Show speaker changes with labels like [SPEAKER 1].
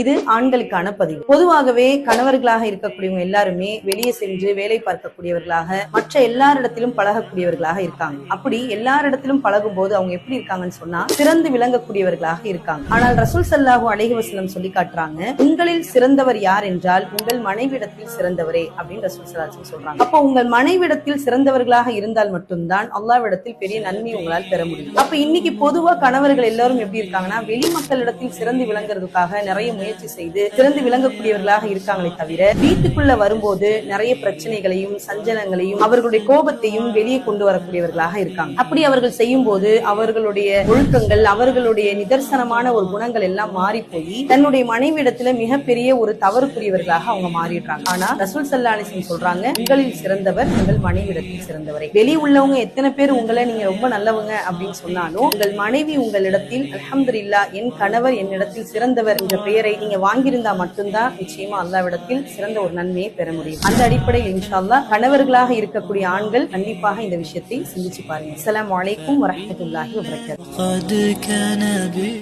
[SPEAKER 1] இது ஆண்களுக்கான பதிவு. பொதுவாகவே கணவர்களாக இருக்கக்கூடியவங்க எல்லாருமே வெளியே சென்று வேலை பார்க்கக்கூடியவர்களாக மற்ற எல்லாரிடத்திலும் பழகக்கூடியவர்களாக இருக்காங்க. அப்படி எல்லாரிடத்திலும் பழகும் போது அவங்க எப்படி இருக்காங்கன்னு சொன்னா சிறந்து விளங்கக்கூடியவர்களாக இருக்காங்க. ஆனால் ரசூல் சல்லாஹூ அலைஹி சொல்லி காட்டுறாங்க உங்களில் சிறந்தவர் யார் என்றால் உங்கள் மனைவிடத்தில் சிறந்தவரே அப்படின்னு ரசூல் சல்லாஹ் சொல்றாங்க. அப்போ உங்கள் மனைவிடத்தில் சிறந்தவர்களாக இருந்தால் மட்டும்தான் அல்லாவிடத்தில் பெரிய நன்மை உங்களால் பெற முடியும். அப்ப இன்னைக்கு பொதுவா கணவர்கள் எல்லாரும் எப்படி இருக்காங்கன்னா வெளி மக்களிடத்தில் சிறந்து விளங்குறதுக்காக நிறைய முயற்சி செய்து சிறந்து விளங்கக்கூடியவர்களாக இருக்காங்களே தவிர வீட்டுக்குள்ள வரும்போது நிறைய பிரச்சனைகளையும் சஞ்சலங்களையும் அவர்களுடைய கோபத்தையும் வெளியே கொண்டு வரக்கூடியவர்களாக இருக்காங்க. அப்படி அவர்கள் செய்யும் போது அவர்களுடைய ஒழுக்கங்கள் அவர்களுடைய நிதர்சனமான ஒரு குணங்கள் எல்லாம் மாறி போய் தன்னுடைய மனைவிடத்துல மிகப்பெரிய ஒரு தவறுக்குரியவர்களாக அவங்க மாறிடுறாங்க. ஆனா ரசூல் சல்லா சொல்றாங்க உங்களில் சிறந்தவர் உங்கள் மனைவிடத்தில் சிறந்தவரை. வெளியே உள்ளவங்க எத்தனை பேர் உங்களை நீங்க ரொம்ப நல்லவங்க அப்படின்னு சொன்னாலும் உங்கள் மனைவி உங்களிடத்தில் அல்ஹம்துலில்லா என் கணவர் என்னிடத்தில் சிறந்தவர் என்ற பெயரை நீங்க வாங்கியிருந்தா மட்டும்தான் நிச்சயமா அல்லாவிடத்தில் சிறந்த ஒரு நன்மையை பெற முடியும். அந்த அடிப்படையில் இன்ஷால்லா கணவர்களாக இருக்கக்கூடிய ஆண்கள் கண்டிப்பாக இந்த விஷயத்தை சிந்திச்சு பாருங்க. அஸ்லாம்
[SPEAKER 2] வலைக்கும் வரமத்துல்லாஹி வபரகாத்து